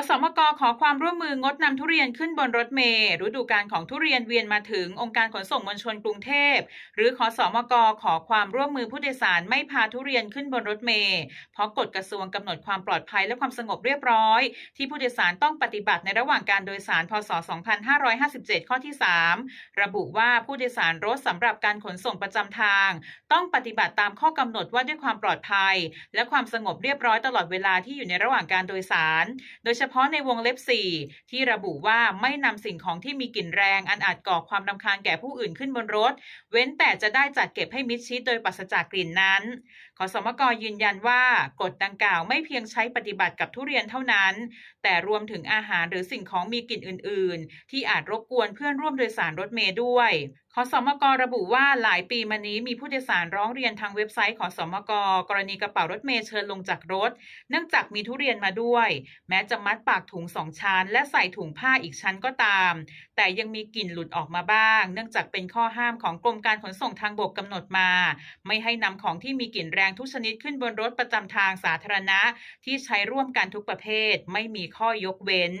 ขสมกขอความร่วมมืองดนำทุเรียนขึ้นบนรถเมล์ฤดูกาลของทุเรียนเวียนมาถึงองค์การขนส่งมวลชนกรุงเทพ หรือขอสมกขอความร่วมมือผู้โดยสารไม่พาทุเรียนขึ้นบนรถเมล์เพราะกฎกระทรวงกำหนดความปลอดภัยและความสงบเรียบร้อย ที่ผู้โดยสารต้องปฏิบัติในระหว่างการโดยสารพศ 2557 ข้อที่ 3 ระบุว่าผู้โดยสารรถสำหรับการขนส่งประจำทาง ต้องปฏิบัติตามข้อกำหนดว่าด้วยความปลอดภัย และความสงบเรียบร้อยตลอดเวลาที่อยู่ในระหว่างการโดยสาร โดยเฉพาะในวงเล็บ 4 ที่ระบุว่าไม่นำสิ่งของที่มีกลิ่นแรงอันอาจก่อความรำคาญแก่ผู้อื่นขึ้นบนรถ เว้นแต่จะได้จัดเก็บให้มิดชิดโดยปราศจากกลิ่นนั้น ขอสมกยืนยันว่ากฎดังกล่าวไม่เพียงใช้ปฏิบัติกับทุเรียนเท่านั้น แต่รวมถึงอาหารหรือสิ่งของมีกลิ่นอื่น ๆ ที่อาจรบกวนเพื่อนร่วมโดยสารรถเมล์ด้วย สมกระบุว่าหลายปีมานี้มีผู้โดยสารร้องเรียนทางเว็บไซต์ขอสมกกรณีกระเป๋ารถเมล์เชิญลงจากรถ เนื่องจากมีทุเรียนมาด้วย แม้จะมัดปากถุงสองชั้น และใส่ถุงผ้าอีกชั้นก็ตาม แต่ยังมีกลิ่นหลุดออกมาบ้าง เนื่องจากเป็นข้อห้ามของกรมการขนส่งทางบกกำหนดมา ไม่ให้นำของที่มีกลิ่นแรงทุกชนิดขึ้นบนรถประจำทางสาธารณะ ที่ใช้ร่วมกันทุกประเภท ไม่มีข้อยกเว้น